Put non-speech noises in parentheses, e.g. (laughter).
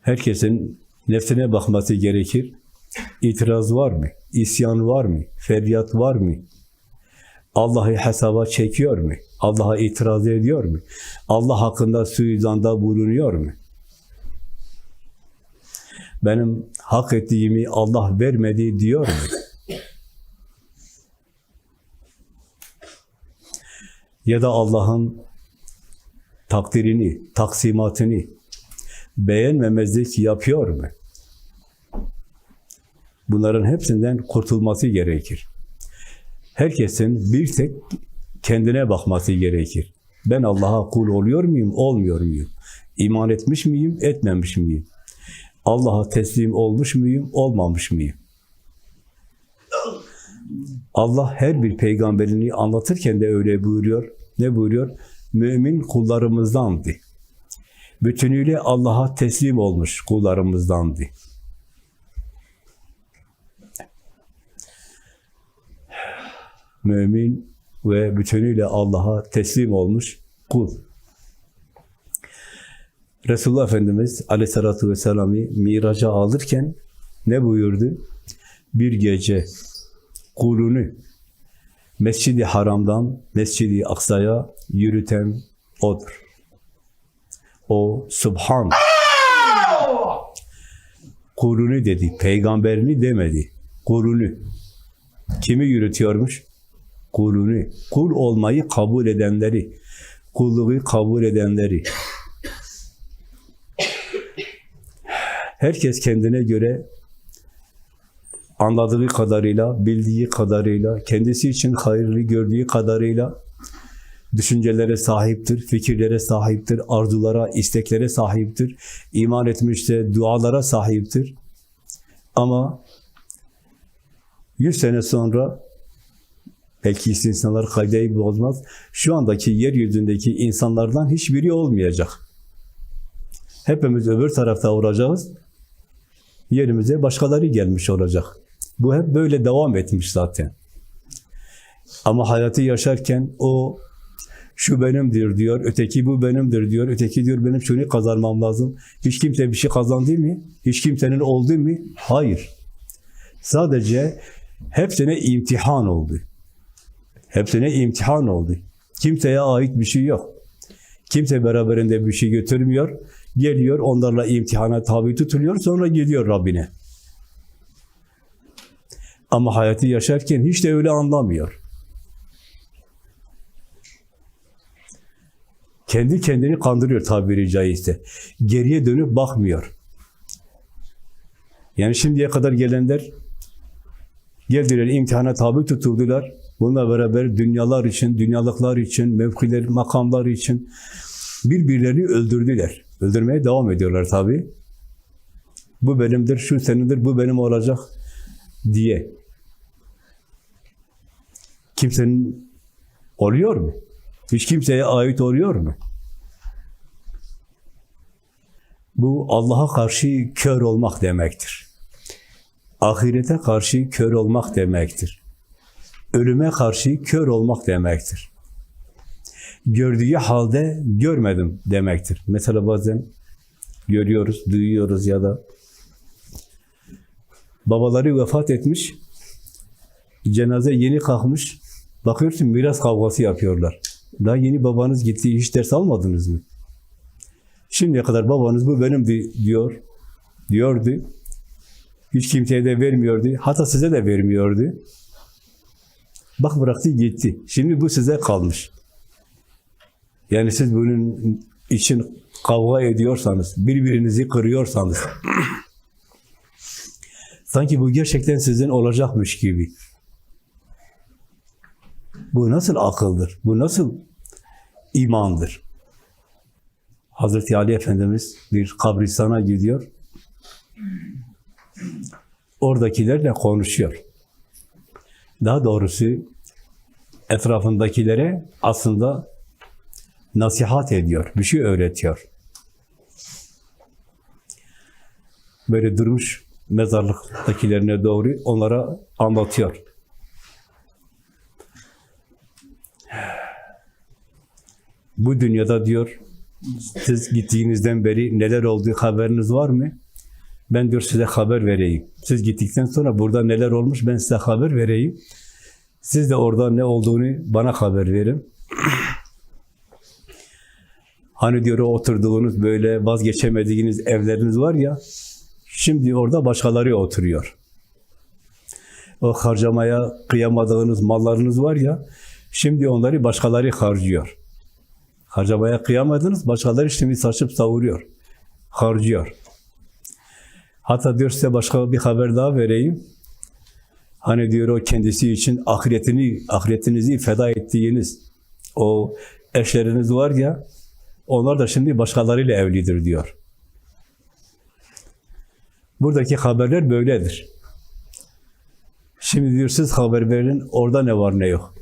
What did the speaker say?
Herkesin nefsine bakması gerekir. İtiraz var mı? İsyan var mı? Feryat var mı? Allah'ı hesaba çekiyor mu? Allah'a itiraz ediyor mu? Allah hakkında suizanda bulunuyor mu? Benim hak ettiğimi Allah vermedi diyor mu? Ya da Allah'ın takdirini, taksimatını beğenmemezlik yapıyor mu? Bunların hepsinden kurtulması gerekir. Herkesin bir tek kendine bakması gerekir. Ben Allah'a kul oluyor muyum, olmuyor muyum? İman etmiş miyim, etmemiş miyim? Allah'a teslim olmuş muyum, olmamış mıyım? Allah her bir peygamberini anlatırken de öyle buyuruyor. Ne buyuruyor? Mümin kullarımızdandı. Bütünüyle Allah'a teslim olmuş kullarımızdandı. Mümin ve bütünüyle Allah'a teslim olmuş kul. Resulullah Efendimiz aleyhissalatü vesselam'ı miraca alırken ne buyurdu? Bir gece kulunu Mescid-i Haram'dan Mescid-i Aksa'ya yürüten O'dur. O Subhan. Kulunu dedi, peygamberini demedi. Kulunu. Kimi yürütüyormuş? Kulunu. Kul olmayı kabul edenleri. Kulluğu kabul edenleri. Herkes kendine göre anladığı kadarıyla, bildiği kadarıyla, kendisi için hayırlı gördüğü kadarıyla düşüncelere sahiptir, fikirlere sahiptir, arzulara, isteklere sahiptir, iman etmişse dualara sahiptir. Ama yüz sene sonra belki insanlar kaydeyi bozmaz, şu andaki yeryüzündeki insanlardan hiçbiri olmayacak. Hepimiz öbür tarafta olacağız, yerimize başkaları gelmiş olacak. Bu hep böyle devam etmiş zaten. Ama hayatı yaşarken o şu benimdir diyor, öteki bu benimdir diyor, öteki diyor benim şunu kazanmam lazım. Hiç kimse bir şey kazandı mı? Hiç kimsenin oldu mu? Hayır. Sadece hepsine imtihan oldu. Hepsine imtihan oldu. Kimseye ait bir şey yok. Kimse beraberinde bir şey götürmüyor. Geliyor, onlarla imtihana tabi tutuluyor, sonra gidiyor Rabbine. Ama hayatı yaşarken hiç de öyle anlamıyor. Kendi kendini kandırıyor tabiri caizse. Geriye dönüp bakmıyor. Yani şimdiye kadar gelenler geldiler, imtihana tabi tutuldular. Bununla beraber dünyalar için, dünyalıklar için, mevkiler, makamlar için birbirlerini öldürdüler. Öldürmeye devam ediyorlar tabi. Bu benimdir, şu senindir, bu benim olacak diye. Kimsenin oluyor mu? Hiç kimseye ait oluyor mu? Bu Allah'a karşı kör olmak demektir. Ahirete karşı kör olmak demektir. Ölüme karşı kör olmak demektir. Gördüğü halde görmedim demektir. Mesela bazen görüyoruz, duyuyoruz ya da babaları vefat etmiş, cenaze yeni kalkmış, bakıyorsun miras kavgası yapıyorlar. Daha yeni babanız gitti, hiç ders almadınız mı? Şimdiye kadar babanız bu benimdi diyor, diyordu. Hiç kimseye de vermiyordu, hatta size de vermiyordu. Bak bıraktı gitti. Şimdi bu size kalmış. Yani siz bunun için kavga ediyorsanız, birbirinizi kırıyorsanız, (clears throat) sanki bu gerçekten sizin olacakmış gibi. Bu nasıl akıldır? Bu nasıl imandır? Hazreti Ali Efendimiz bir kabristana gidiyor. Oradakilerle konuşuyor. Daha doğrusu etrafındakilere aslında nasihat ediyor, bir şey öğretiyor. Böyle durmuş mezarlıktakilerine doğru onlara anlatıyor. Bu dünyada diyor, Siz gittiğinizden beri neler olduğu haberiniz var mı? Ben diyor size haber vereyim. Siz gittikten sonra burada neler olmuş ben size haber vereyim. Siz de orada ne olduğunu bana haber verin. (clears throat) Hani diyor oturduğunuz böyle vazgeçemediğiniz evleriniz var ya, şimdi orada başkaları oturuyor. O harcamaya kıyamadığınız mallarınız var ya, şimdi onları başkaları harcıyor. Harcamaya kıyamadınız, başkaları şimdi saçıp savuruyor, harcıyor. Hatta diyor size başka bir haber daha vereyim. Hani diyor o kendisi için ahiretini, ahiretinizi feda ettiğiniz o eşleriniz var ya, onlar da şimdi başkalarıyla evlidir diyor. Buradaki haberler böyledir. Şimdi diyor siz haber verin, orada ne var ne yok.